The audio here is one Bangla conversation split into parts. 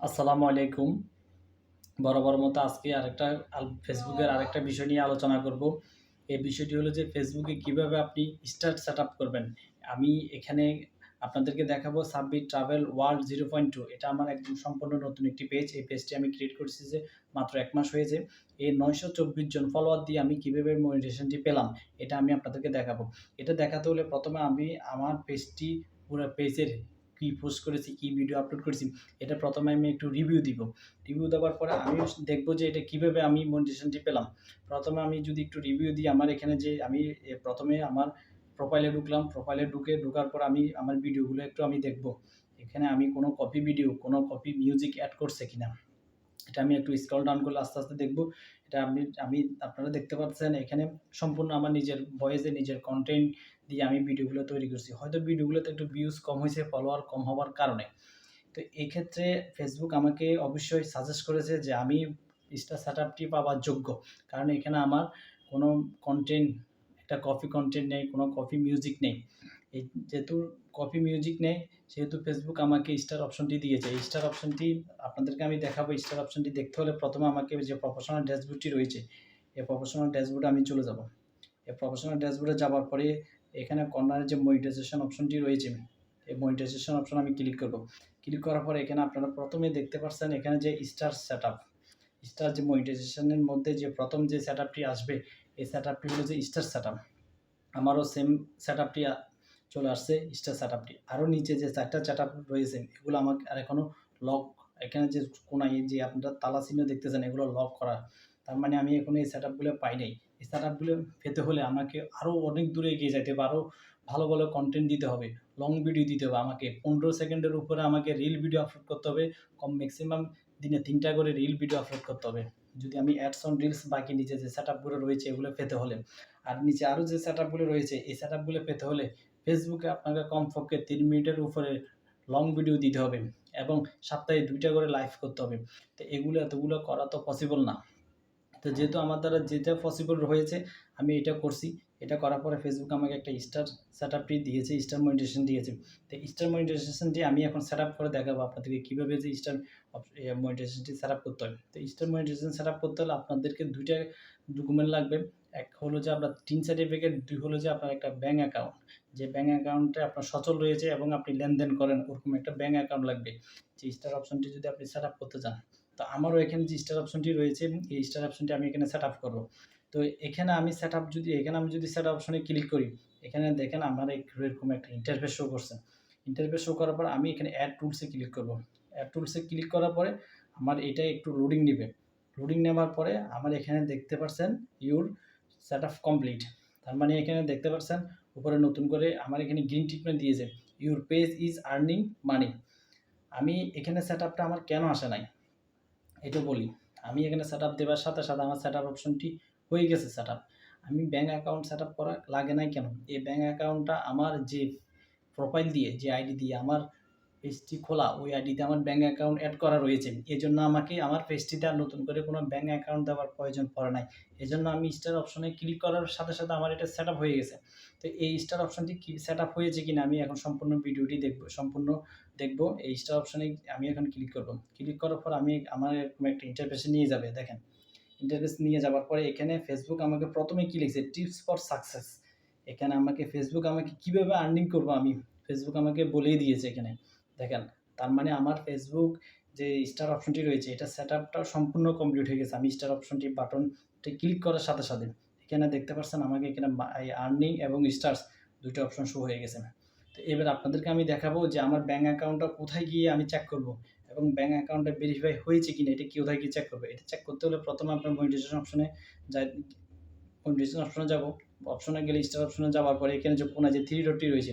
আসসালামু আলাইকুম। বরাবর মতো আজকে আরেকটা ফেসবুকের আরেকটা বিষয় নিয়ে আলোচনা করব। এই বিষয়টি হলো যে ফেসবুকে কীভাবে আপনি স্টার্ট সেট করবেন। আমি এখানে আপনাদেরকে দেখাবো submit travel world zero point two এটা আমার একদম সম্পূর্ণ নতুন একটি পেজ এই পেজটি আমি ক্রিয়েট করছি যে মাত্র এক মাস হয়েছে এই নয়শো চব্বিশ জন ফলোয়ার দিয়ে আমি কীভাবে মনিটেশনটি পেলাম, এটা আমি আপনাদেরকে দেখাবো। এটা দেখাতে হলে প্রথমে আমি আমার পেজটি পুরো পেজের কী পোস্ট করেছি, কী ভিডিও আপলোড করেছি, এটা প্রথমে আমি একটু রিভিউ দিব। রিভিউ দেওয়ার পরে আমি দেখব যে এটা কীভাবে আমি মনিটেশনটি পেলাম। প্রথমে আমি যদি একটু রিভিউ দিই, আমার এখানে যে আমি প্রথমে আমার প্রোফাইলে ঢুকলাম প্রোফাইলে ঢুকে ঢুকার পর আমি, আমার ভিডিওগুলো একটু আমি দেখব। এখানে আমি কোনো কপি ভিডিও কোনো কপি মিউজিক অ্যাড করছে কিনা। এটা আমি একটু স্ক্রল ডাউন করলে আস্তে আস্তে দেখব। এটা আমি আমি আপনারা দেখতে পাচ্ছেন, এখানে সম্পূর্ণ আমার নিজের ভয়েসে নিজের কন্টেন্ট দিয়ে আমি ভিডিওগুলো তৈরি করছি। হয়তো ভিডিওগুলোতে একটু ভিউজ কম হয়েছে ফলোয়ার কম হওয়ার কারণে। তো এই ক্ষেত্রে ফেসবুক আমাকে অবশ্যই সাজেস্ট করেছে যে আমি স্টার সেট আপটি পাওয়ার যোগ্য। কারণ এখানে আমার কোনো কন্টেন্ট একটা কফি কন্টেন্ট নেই, কোনো কফি মিউজিক নেই। এই যেহেতু কফি মিউজিক নেই সেহেতু ফেসবুক আমাকে স্টার অপশনটি দিয়েছে স্টার অপশনটি আপনাদেরকে আমি দেখাবো। স্টার অপশনটি দেখতে হলে প্রথমে আমাকে যে প্রফেশনাল ড্যাশবোর্ডটি রয়েছে, এই প্রফেশনাল ড্যাশবোর্ডে আমি চলে যাব। এই প্রফেশনাল ড্যাশবোর্ডে যাওয়ার পরে এখানে কর্নারে যে মনিটাইজেশন অপশনটি রয়েছে, এই মনিটাইজেশন অপশন আমি ক্লিক করব। ক্লিক করার পরে এখানে আপনারা প্রথমে দেখতে পাচ্ছেন এখানে যে স্টার সেট আপ স্টার যে মনিটাইজেশনের মধ্যে যে প্রথম যে সেট আসবে, এই সেট আপটি হলো যে স্টার সেট আপ আমারও সেম সেট আপটি চলে আসছে স্টার সেট আপটি আরও নিচে যে চারটা সেট আপ রয়েছে, এগুলো আমাকে আর এখনও লক এখানে যে কোনায় যে আপনারা তালা চিহ্ন দেখতেছেন, এগুলো লক করা। তার মানে আমি এখনও এই সেট আপগুলো পাই নাই। এই সেট আপগুলো পেতে হলে আমাকে আরও অনেক দূরে এগিয়ে যেতে হবে আরও ভালো ভালো কন্টেন্ট দিতে হবে লং ভিডিও দিতে হবে আমাকে। পনেরো সেকেন্ডের উপরে আমাকে রিল ভিডিও আপলোড করতে হবে, কম ম্যাক্সিমাম দিনে তিনটা করে রিল ভিডিও আপলোড করতে হবে। যদি আমি অ্যাডস অন রিলস বাকি নিচে যে সেট আপগুলো রয়েছে, এগুলো পেতে হলে। আর নিচে আরও যে সেট আপগুলো রয়েছে, এই সেট আপগুলো পেতে হলে ফেসবুকে আপনাকে কমপক্ষে তিন মিনিটের উপরে লং ভিডিও দিতে হবে এবং সপ্তাহে দুইটা করে লাইভ করতে হবে। তো এগুলো এতগুলো করা তো পসিবল না। তো যেহেতু আমার দ্বারা যেটা পসিবল হয়েছে, আমি এটা করছি। এটা করার পরে ফেসবুক আমাকে একটা স্টার সেট আপটি দিয়েছে স্টার মনিটেশন দিয়েছে। তো স্টার মনিটেশনটি আমি এখন সেট আপ করে দেখাবো আপনাদেরকে কীভাবে যে স্টার মনিটেশনটি সেট আপ করতে হবে তো স্টার মনিটেশন সেট আপ করতে হলে আপনাদেরকে দুইটা ডকুমেন্ট লাগবে। এক হলো যে আপনার তিন সার্টিফিকেট দুই হলো যে আপনার একটা ব্যাঙ্ক অ্যাকাউন্ট যে ব্যাঙ্ক অ্যাকাউন্টে আপনার সচল রয়েছে এবং আপনি লেনদেন করেন, ওরকম একটা ব্যাঙ্ক অ্যাকাউন্ট লাগবে। যে স্টার অপশনটি যদি আপনি সেট আপ করতে চান, তো আমারও এখানে যে স্টার অপশনটি রয়েছে, এই স্টার অপশনটি আমি এখানে সেট আপ করব। তো এখানে আমি সেট আপ যদি, এখানে আমি যদি সেট অপশনে ক্লিক করি, এখানে দেখেন আমার এরকম একটা ইন্টারফেস শো করছে। ইন্টারফেস শো করার পর আমি এখানে অ্যাড টুলসে ক্লিক করব। অ্যাড টুলসে ক্লিক করার পরে আমার এটা একটু লোডিং নেবে। লোডিং নেওয়ার পরে আমার এখানে দেখতে পাচ্ছেন ইউর সেট আপ কমপ্লিট তার মানে এখানে দেখতে পাচ্ছেন, উপরে নতুন করে আমার এখানে গ্রিন ট্রিটমেন্ট দিয়েছে। Your page is earning money আমি এখানে সেট আপটা আমার কেন আসে নাই? এটা বলি। আমি এখানে সেট আপ দেওয়ার সাথে সাথে আমার সেট আপ অপশনটি হয়ে গেছে সেট আপ আমি ব্যাঙ্ক অ্যাকাউন্ট সেট আপ করা লাগে নাই কেন? এই ব্যাঙ্ক অ্যাকাউন্টটা আমার যে প্রোফাইল দিয়ে, যে আইডি দিয়ে, আমার পেজটি খোলা, ওই আইডিতে আমার ব্যাঙ্ক অ্যাকাউন্ট অ্যাড করা রয়েছে। এই জন্য আমাকে আমার পেজটিতে আর নতুন করে কোনো ব্যাঙ্ক অ্যাকাউন্ট দেওয়ার প্রয়োজন পড়ে নাই। এই জন্য আমি স্টার অপশনে ক্লিক করার সাথে সাথে আমার এটা সেট হয়ে গেছে। তো এই স্টার অপশনটি কি সেট হয়েছে কিনা আমি এখন সম্পূর্ণ ভিডিওটি দেখব, সম্পূর্ণ দেখব। এই স্টার অপশনে আমি এখন ক্লিক করব। ক্লিক করার পর আমি আমার এরকম একটা ইন্টারফেসে নিয়ে যাবে, দেখেন। ইন্টারফেস নিয়ে যাওয়ার পরে এখানে ফেসবুক আমাকে প্রথমে কী লিখছে? টিপস ফর সাকসেস এখানে আমাকে ফেসবুক আমাকে কীভাবে আর্নিং করব আমি? ফেসবুক আমাকে বলেই দিয়েছে এখানে। দেখেন, তার মানে আমার ফেসবুক যে স্টার অপশনটি রয়েছে, এটা সেট আপটা সম্পূর্ণ কমপ্লিট হয়ে গেছে। আমি স্টার অপশনটি বাটনটি ক্লিক করার সাথে সাথে। এখানে দেখতে পাচ্ছেন আমাকে এখানে আর্নিং এবং স্টার্স দুটো অপশন শো হয়ে গেছে। তো এবার আপনাদেরকে আমি দেখাবো যে আমার ব্যাঙ্ক অ্যাকাউন্টটা কোথায় গিয়ে আমি চেক করব এবং ব্যাঙ্ক অ্যাকাউন্টটা ভেরিফাই হয়েছে কিনা, এটা কোথায় গিয়ে চেক করবে? এটা চেক করতে হলে প্রথমে আপনার মনিটাইজেশন অপশনে যাই মনিটাইজেশন অপশনে যাব। অপশনে গেলে স্টার অপশনে যাওয়ার পরে এখানে যে কোনায় যে থ্রি ডটটি রয়েছে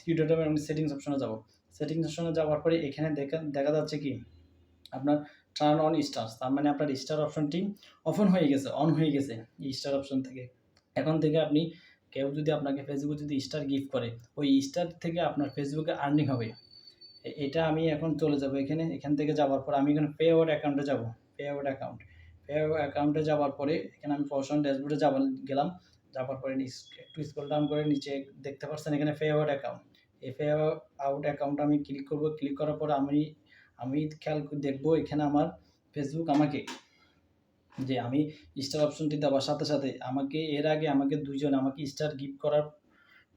থ্রি ডটে আমি সেটিংস অপশনে যাব। সেটিংস অপশনে যাওয়ার পরে এখানে দেখা দেখা যাচ্ছে কি? আপনার টার্ন অন স্টার্স তার মানে আপনার স্টার অপশনটি অফন হয়ে গেছে অন হয়ে গেছে, এই স্টার অপশন থেকে। এখন থেকে আপনি কেউ যদি আপনাকে ফেসবুকে যদি স্টার গিফট করে, ওই স্টার থেকে আপনার ফেসবুকে আর্নিং হবে। এটা আমি এখন চলে যাব এখানে, এখান থেকে যাওয়ার পর আমি এখানে পে আউট অ্যাকাউন্টে যাব payout account payout অ্যাকাউন্টে যাওয়ার পরে এখানে আমি প্রফেশনাল ড্যাশবোর্ডে যাব গেলাম যাওয়ার পরে একটু স্ক্রল ডাউন করে নিচে দেখতে পাচ্ছেন এখানে payout account payout account আমি ক্লিক করব। ক্লিক করার পরে আমি আমি খেয়াল দেখব এখানে আমার ফেসবুক আমাকে, যে আমি স্টার অপশনটি দেওয়ার সাথে সাথে আমাকে, এর আগে আমাকে দুইজন আমাকে স্টার গিফট করার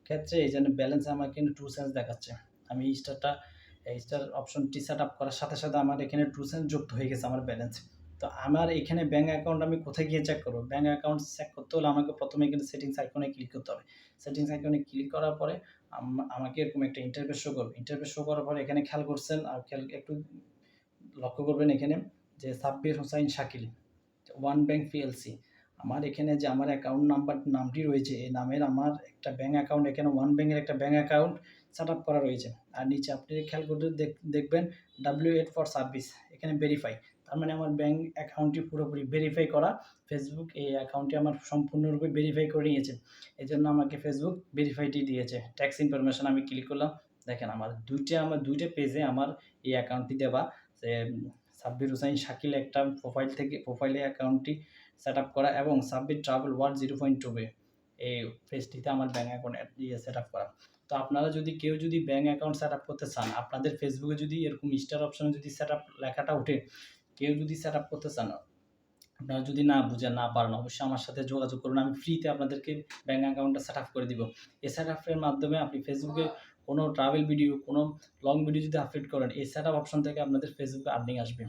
ক্ষেত্রে এই জন্য ব্যালেন্স আমাকে ট্রু সেন্স দেখাচ্ছে। আমি স্টারটা স্টার অপশনটি সেট আপ করার সাথে সাথে আমার এখানে ট্রু সেন্স যুক্ত হয়ে গেছে আমার ব্যালেন্স তো আমার এখানে ব্যাঙ্ক অ্যাকাউন্ট আমি কোথায় গিয়ে চেক করব? ব্যাঙ্ক অ্যাকাউন্ট চেক করতে হলে আমাকে প্রথমে কিন্তু সেটিংস আইকনে ক্লিক করতে হবে। সেটিংস আইকনে ক্লিক করার পরে আম- আমাকে এরকম একটা ইন্টারভিউ শো করবে। ইন্টারভিউ শো করার পরে এখানে খেয়াল করছেন, আর খেয়াল একটু লক্ষ্য করবেন এখানে যে Sabbir Hossain Shakil, one bank PLC. আমার এখানে যে আমার অ্যাকাউন্ট নাম্বার নামটি রয়েছে, এই নামের আমার একটা ব্যাঙ্ক অ্যাকাউন্ট এখানে ওয়ান ব্যাংকের একটা ব্যাঙ্ক অ্যাকাউন্ট সেট আপ করা রয়েছে। আর নিচে আপনি খেয়াল করতে দেখ- দেখবেন ডাব্লিউ এইট ফর সার্ভিস এখানে ভেরিফাই তার মানে আমার ব্যাঙ্ক অ্যাকাউন্টটি পুরোপুরি ভেরিফাই করা। ফেসবুক এই অ্যাকাউন্টটি আমার সম্পূর্ণরূপে ভেরিফাই করে নিয়েছে। এই জন্য আমাকে ফেসবুক ভেরিফাইটি দিয়েছে। ট্যাক্স ইনফরমেশন আমি ক্লিক করলাম। দেখেন আমার দুইটা আমার দুইটা পেজে আমার এই অ্যাকাউন্টটি দেওয়া। যে সাব্বির হুসাইন, শাকিল একটা প্রোফাইল থেকে প্রোফাইলে অ্যাকাউন্টটি সেট আপ করা এবং Sabbir travel world zero point টুবে এই পেজটিতে আমার ব্যাঙ্ক অ্যাকাউন্ট দিয়ে সেট আপ করা। তো আপনারা যদি, কেউ যদি ব্যাঙ্ক অ্যাকাউন্ট সেট আপ করতে চান, আপনাদের ফেসবুকে যদি এরকম স্টার অপশানে যদি সেট আপ লেখাটা ওঠে কেউ যদি সেট আপ করতে চান, আপনারা যদি না বুঝে না পারেন, অবশ্যই আমার সাথে যোগাযোগ করুন। আমি ফ্রিতে আপনাদেরকে ব্যাঙ্ক অ্যাকাউন্টটা সেট আপ করে দিব। এই সেট আপের মাধ্যমে আপনি ফেসবুকে কোনো ট্রাভেল ভিডিও কোনো লং ভিডিও যদি আপলোড করেন, এই সেট আপ অপশন থেকে আপনাদের ফেসবুকে আর্নিং আসবে।